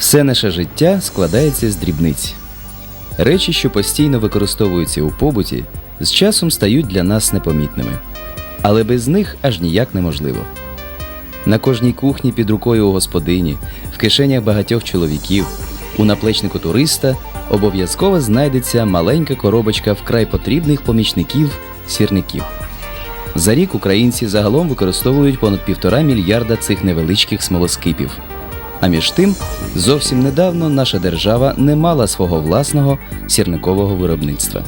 Все наше життя складається з дрібниць. Речі, що постійно використовуються у побуті, з часом стають для нас непомітними. Але без них аж ніяк неможливо. На кожній кухні під рукою у господині, в кишенях багатьох чоловіків, у наплечнику туриста обов'язково знайдеться маленька коробочка вкрай потрібних помічників сірників. За рік українці загалом використовують понад півтора мільярда цих невеличких смолоскипів. А між тим, зовсім недавно наша держава не мала свого власного сірникового виробництва.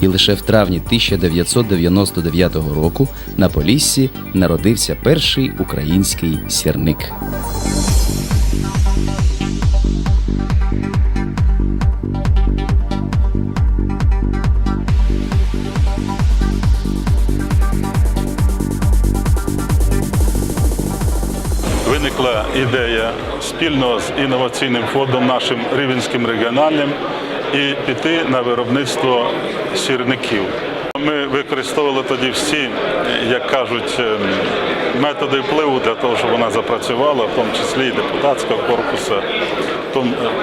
І лише в травні 1999 року на Поліссі народився перший український сірник. Виникла ідея спільно з інноваційним фондом нашим Рівенським регіональним і піти на виробництво сірників. Ми використовували тоді всі, як кажуть, ем, методи впливу для того, щоб вона запрацювала, в тому числі і депутатського корпусу, в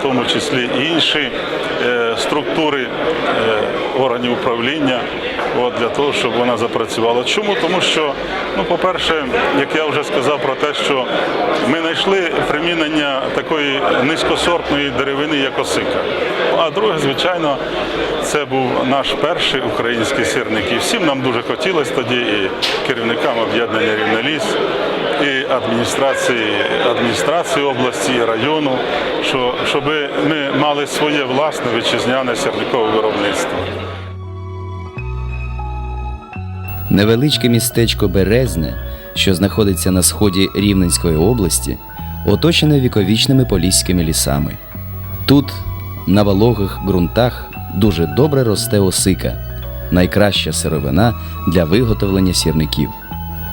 тому- числі і інші е, структури е, органів управління, от, для того, щоб вона запрацювала. Чому? Тому що, ну, по-перше, як я вже сказав про те, що ми знайшли примінення такої низькосортної деревини, як осика. А друге, звичайно, це був наш перший український сірник. І всім нам дуже хотілося тоді, і керівникам об'єднання Рівнеліс, і адміністрації, адміністрації області, і району, що, щоб ми мали своє власне вітчизняне сірникове виробництво. Невеличке містечко Березне, що знаходиться на сході Рівненської області, оточене віковічними поліськими лісами. Тут, на вологих ґрунтах, дуже добре росте осика, найкраща сировина для виготовлення сірників.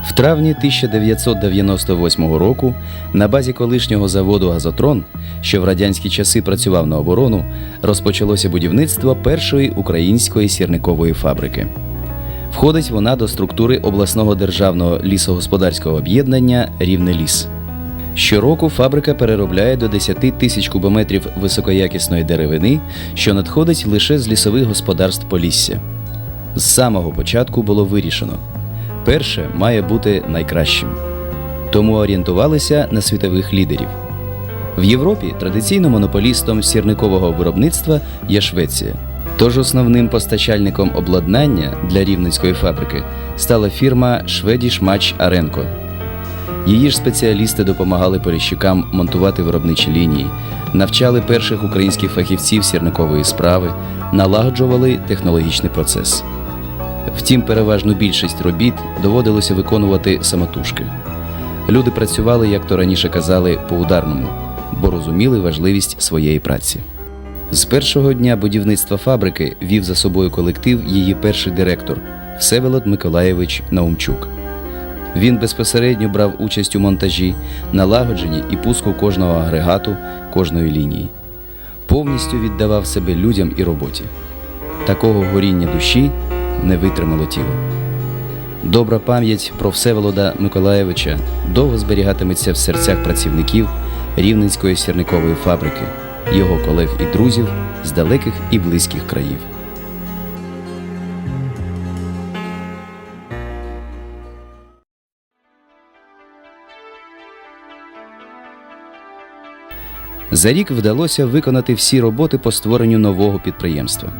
В травні 1998 року на базі колишнього заводу Газотрон, що в радянські часи працював на оборону, розпочалося будівництво першої української сірникової фабрики. Входить вона до структури обласного державного лісогосподарського об'єднання Рівнеліс. Щороку фабрика переробляє до 10 тисяч кубометрів високоякісної деревини, що надходить лише з лісових господарств Полісся. З самого початку було вирішено: перше має бути найкращим. Тому орієнтувалися на світових лідерів. В Європі традиційно монополістом сірникового виробництва є Швеція. Тож основним постачальником обладнання для рівненської фабрики стала фірма Шведіш Мач Аренко. Її ж спеціалісти допомагали поліщикам монтувати виробничі лінії, навчали перших українських фахівців сірникової справи, налагоджували технологічний процес. Втім, переважну більшість робіт доводилося виконувати самотужки. Люди працювали, як то раніше казали, по ударному, бо розуміли важливість своєї праці. З першого дня будівництва фабрики вів за собою колектив її перший директор Всеволод Миколаєвич Наумчук. Він безпосередньо брав участь у монтажі, налагодженні і пуску кожного агрегату, кожної лінії. Повністю віддавав себе людям і роботі. Такого горіння душі не витримало тіло. Добра пам'ять про Всеволода Миколаєвича довго зберігатиметься в серцях працівників Рівненської сірникової фабрики, його колег і друзів з далеких і близьких країв. За рік вдалося виконати всі роботи по створенню нового підприємства.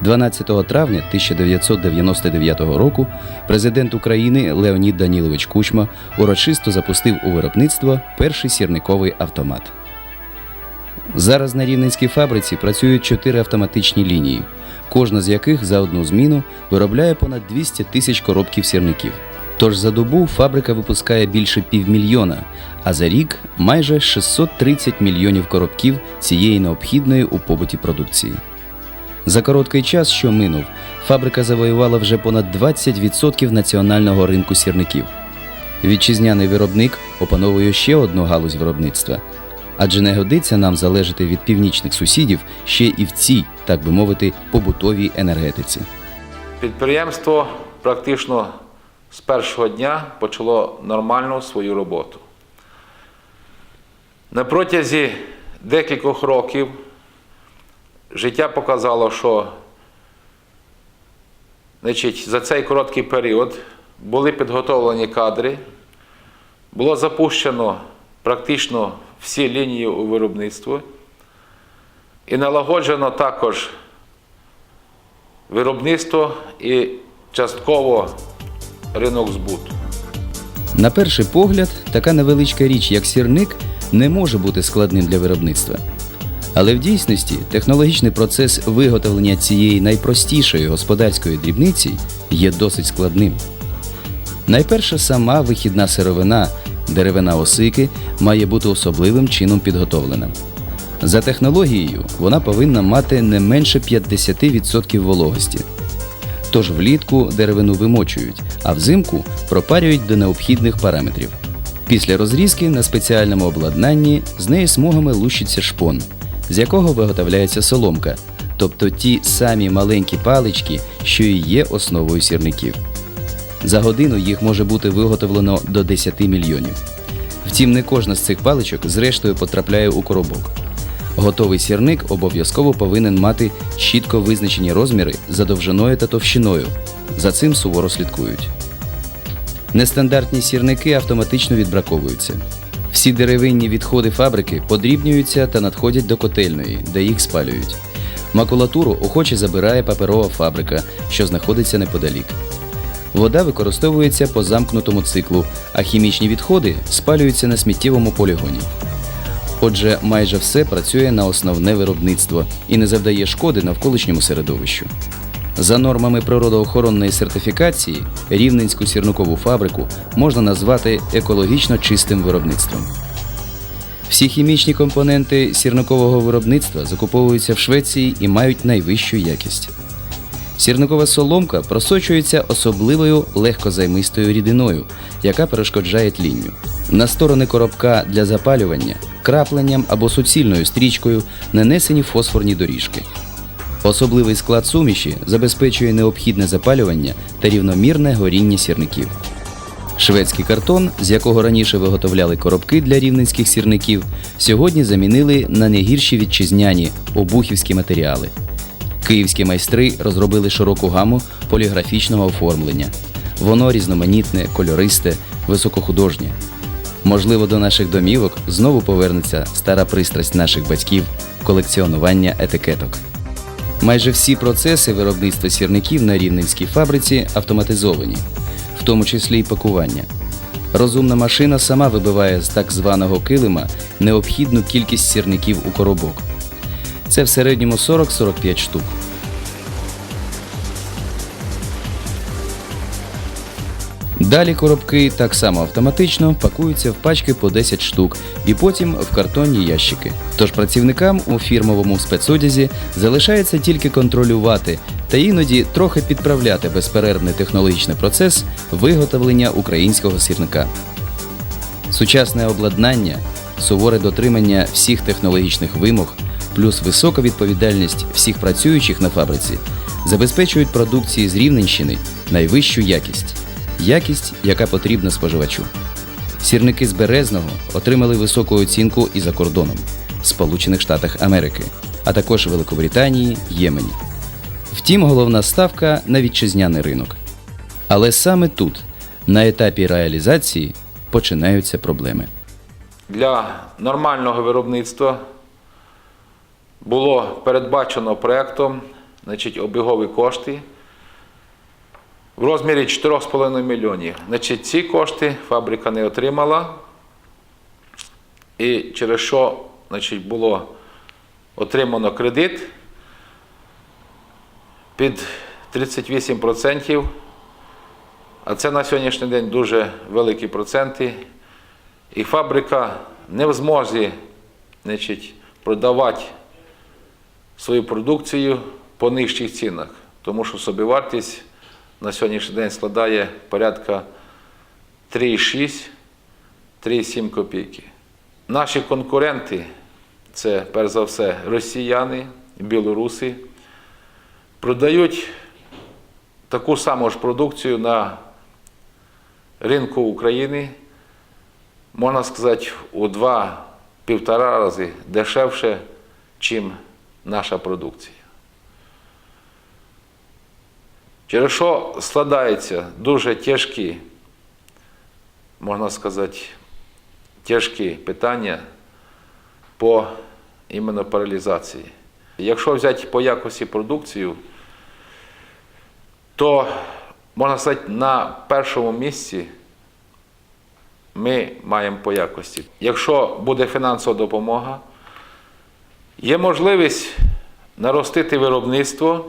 12 травня 1999 року президент України Леонід Данілович Кучма урочисто запустив у виробництво перший сірниковий автомат. Зараз на рівненській фабриці працюють чотири автоматичні лінії, кожна з яких за одну зміну виробляє понад 200 тисяч коробків сірників. Тож за добу фабрика випускає більше півмільйона, а за рік майже 630 мільйонів коробків цієї необхідної у побуті продукції. За короткий час, що минув, фабрика завоювала вже понад 20% національного ринку сірників. Вітчизняний виробник опановує ще одну галузь виробництва, адже не годиться нам залежати від північних сусідів ще і в цій, так би мовити, побутовій енергетиці. Підприємство практично з першого дня почало нормально свою роботу. На протязі декількох років життя показало, що значить, за цей короткий період були підготовлені кадри, було запущено практично всі лінії у виробництві і налагоджено також виробництво і частково ринок збуту. На перший погляд, така невеличка річ, як сірник, не може бути складним для виробництва. Але в дійсності технологічний процес виготовлення цієї найпростішої господарської дрібниці є досить складним. Найперше, сама вихідна сировина, деревина осики, має бути особливим чином підготовлена. За технологією вона повинна мати не менше 50% вологості. Тож влітку деревину вимочують, а взимку пропарюють до необхідних параметрів. Після розрізки на спеціальному обладнанні з неї смугами лущиться шпон, з якого виготовляється соломка, тобто ті самі маленькі палички, що і є основою сірників. За годину їх може бути виготовлено до 10 мільйонів. Втім, не кожна з цих паличок зрештою потрапляє у коробок. Готовий сірник обов'язково повинен мати чітко визначені розміри за довжиною та товщиною. За цим суворо слідкують. Нестандартні сірники автоматично відбраковуються. Всі деревинні відходи фабрики подрібнюються та надходять до котельної, де їх спалюють. Макулатуру охоче забирає паперова фабрика, що знаходиться неподалік. Вода використовується по замкнутому циклу, а хімічні відходи спалюються на сміттєвому полігоні. Отже, майже все працює на основне виробництво і не завдає шкоди навколишньому середовищу. За нормами природоохоронної сертифікації рівненську сірникову фабрику можна назвати екологічно чистим виробництвом. Всі хімічні компоненти сірникового виробництва закуповуються в Швеції і мають найвищу якість. Сірникова соломка просочується особливою легкозаймистою рідиною, яка перешкоджає тлінню. На сторони коробка для запалювання крапленням або суцільною стрічкою нанесені фосфорні доріжки. Особливий склад суміші забезпечує необхідне запалювання та рівномірне горіння сірників. Шведський картон, з якого раніше виготовляли коробки для рівненських сірників, сьогодні замінили на не гірші вітчизняні обухівські матеріали. Київські майстри розробили широку гаму поліграфічного оформлення. Воно різноманітне, кольористе, високохудожнє. Можливо, до наших домівок знову повернеться стара пристрасть наших батьків колекціонування етикеток. Майже всі процеси виробництва сірників на рівненській фабриці автоматизовані, в тому числі й пакування. Розумна машина сама вибиває з так званого килима необхідну кількість сірників у коробок. Це в середньому 40-45 штук. Далі коробки так само автоматично пакуються в пачки по 10 штук і потім в картонні ящики. Тож працівникам у фірмовому спецодязі залишається тільки контролювати та іноді трохи підправляти безперервний технологічний процес виготовлення українського сірника. Сучасне обладнання, суворе дотримання всіх технологічних вимог, плюс висока відповідальність всіх працюючих на фабриці забезпечують продукції з Рівненщини найвищу якість якість, яка потрібна споживачу. Сірники з Березного отримали високу оцінку і за кордоном в Сполучених Штатах Америки, а також Великобританії, Ємені. Втім, головна ставка на вітчизняний ринок. Але саме тут, на етапі реалізації, починаються проблеми. Для нормального виробництва було передбачено проєктом значить, обігові кошти в розмірі 4,5 мільйонів. Значить, ці кошти фабрика не отримала, і через що значить, було отримано кредит під 38%, а це на сьогоднішній день дуже великі проценти. І фабрика не в змозі значить, продавати свою продукцію по нижчих цінах, тому що собівартість на сьогоднішній день складає порядка 3,6-3,7 копійки. Наші конкуренти це перш за все росіяни, білоруси, продають таку саму ж продукцію на ринку України, можна сказати, у два півтора рази дешевше, чим наша продукція. Через що складаються дуже тяжкі, можна сказати, тяжкі питання по іменно паралізації. Якщо взяти по якості продукцію, то можна сказати, на першому місці ми маємо по якості. Якщо буде фінансова допомога, є можливість наростити виробництво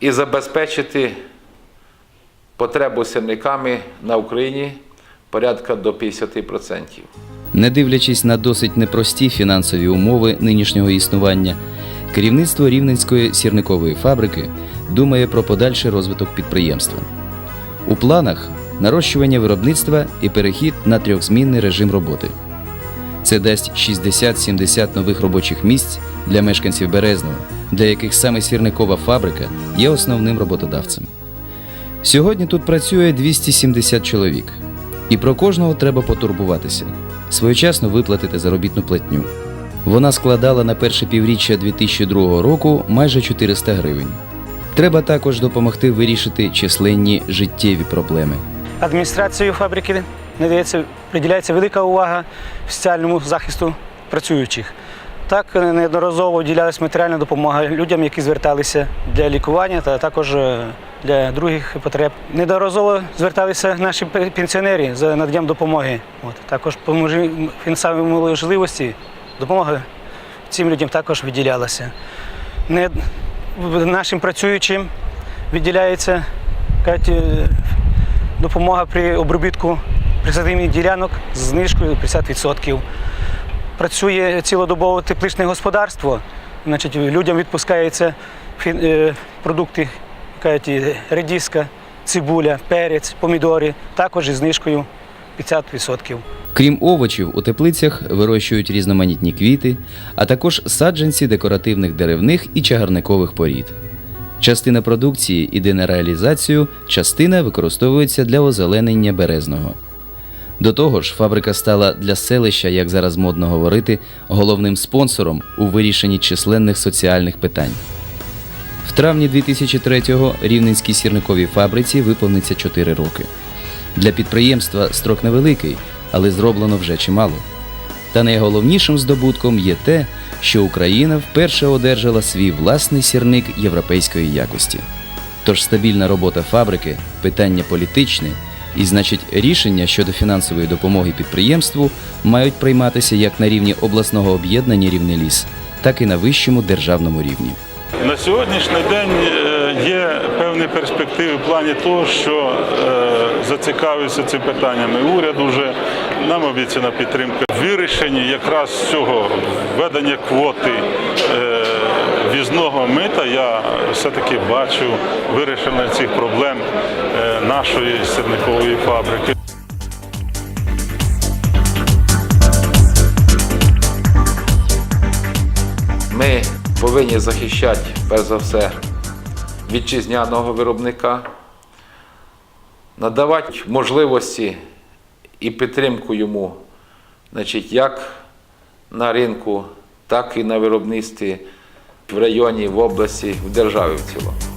і забезпечити потребу сірниками на Україні порядка до 50%. Не дивлячись на досить непрості фінансові умови нинішнього існування, керівництво Рівненської сірникової фабрики думає про подальший розвиток підприємства. У планах нарощування виробництва і перехід на трьохзмінний режим роботи. Це дасть 60-70 нових робочих місць для мешканців Березного, для яких саме сірникова фабрика є основним роботодавцем. Сьогодні тут працює 270 чоловік, і про кожного треба потурбуватися, своєчасно виплатити заробітну платню. Вона складала на перше півріччя 2002 року майже 400 гривень. Треба також допомогти вирішити численні життєві проблеми. Адміністрацією фабрики надається, приділяється велика увага соціальному захисту працюючих. Так неодноразово виділялась матеріальна допомога людям, які зверталися для лікування та також е, для других потреб. Неодноразово зверталися наші пе- пенсіонери за наданням допомоги. От, також по фінансовій можливості допомога цим людям також виділялася. Не, нашим працюючим виділяється е, допомога при обробітку присадибних ділянок з знижкою 50%. Працює цілодобово тепличне господарство. Значить, людям відпускаються е, продукти, редиска, цибуля, перець, помідори, також із знижкою 50%. Крім овочів, у теплицях вирощують різноманітні квіти, а також саджанці декоративних деревних і чагарникових порід. Частина продукції іде на реалізацію, частина використовується для озеленення березного. До того ж, фабрика стала для селища, як зараз модно говорити, головним спонсором у вирішенні численних соціальних питань. В травні 2003-го Рівненській сірниковій фабриці виповниться 4 роки. Для підприємства строк невеликий, але зроблено вже чимало. Та найголовнішим здобутком є те, що Україна вперше одержала свій власний сірник європейської якості. Тож стабільна робота фабрики питання політичне, і значить рішення щодо фінансової допомоги підприємству мають прийматися як на рівні обласного об'єднання Рівнеліс, так і на вищому державному рівні. На сьогоднішній день е, є певні перспективи в плані того, що е, зацікавився цим питаннями уряд уже нам обіцяна підтримка вирішенні якраз цього введення квоти е, в'їзного мита. Я все-таки бачу вирішення цих проблем нашої сірникової фабрики. Ми повинні захищати, перш за все, вітчизняного виробника, надавати можливості і підтримку йому, значить, як на ринку, так і на виробництві в районі, в області, в державі в цілому.